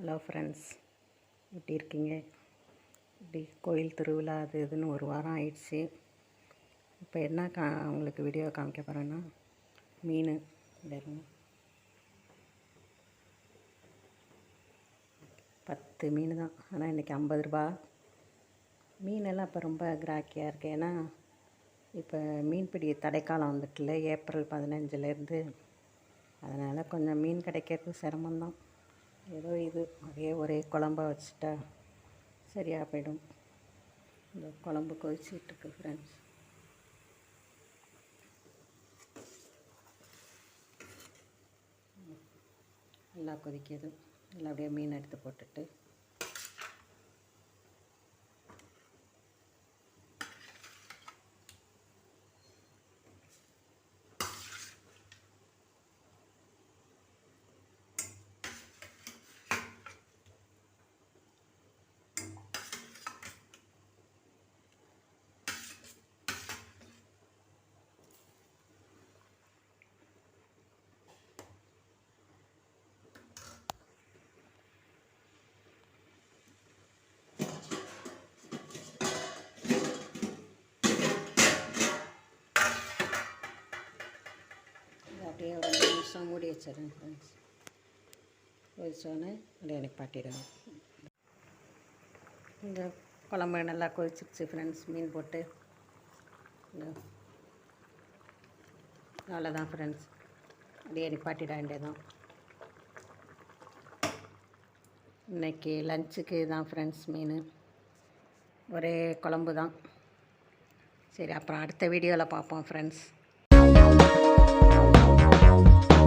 Hello friends எப்படி இருக்கீங்க? இப்படி கோயில் திருவிழா அது இதுன்னு ஒரு வாரம் ஆயிடுச்சு. இப்போ என்ன கா உங்களுக்கு வீடியோ காமிக்க போகிறேன்னா மீன் பாருங்க. பத்து மீன் தான். ஆனால் இன்றைக்கி ஐம்பது ரூபா. மீனெல்லாம் இப்போ ரொம்ப கிராக்கியாக இருக்குது ஏன்னா இப்போ மீன்பிடி தடைக்காலம் வந்துட்டுல ஏப்ரல் பதினஞ்சுலேருந்து அதனால் கொஞ்சம் மீன் கிடைக்கிறது சிரமம்தான். ஏதோ இது அதே ஒரே குழம்பா வச்சுட்டா சரியாக போயிடும். இந்த குழம்பு கொதிச்சிட்ருக்கு ஃப்ரெண்ட்ஸ் நல்லா கொதிக்கிது. நல்லா அப்படியே மீன் எடுத்து போட்டுட்டு இது அப்படியே ஒரு நிமிஷம் மூடி வச்சிடுறேன் ஃப்ரெண்ட்ஸ் கொதிச்சோடனே பிரியாணி பாட்டிடுவேன் இந்த குழம்பு நல்லா கொதிச்சிருச்சு ஃப்ரெண்ட்ஸ் மீன் போட்டு. இந்த அவ்வளோதான் ஃப்ரெண்ட்ஸ் அப்படியே நிப்பாட்டிட வேண்டியதான் இன்னைக்கு லஞ்சுக்கு தான் ஃப்ரெண்ட்ஸ் மீன். ஒரே குழம்பு தான் சரி அப்புறம் அடுத்த வீடியோவில் பார்ப்போம் ஃப்ரெண்ட்ஸ் Thank you.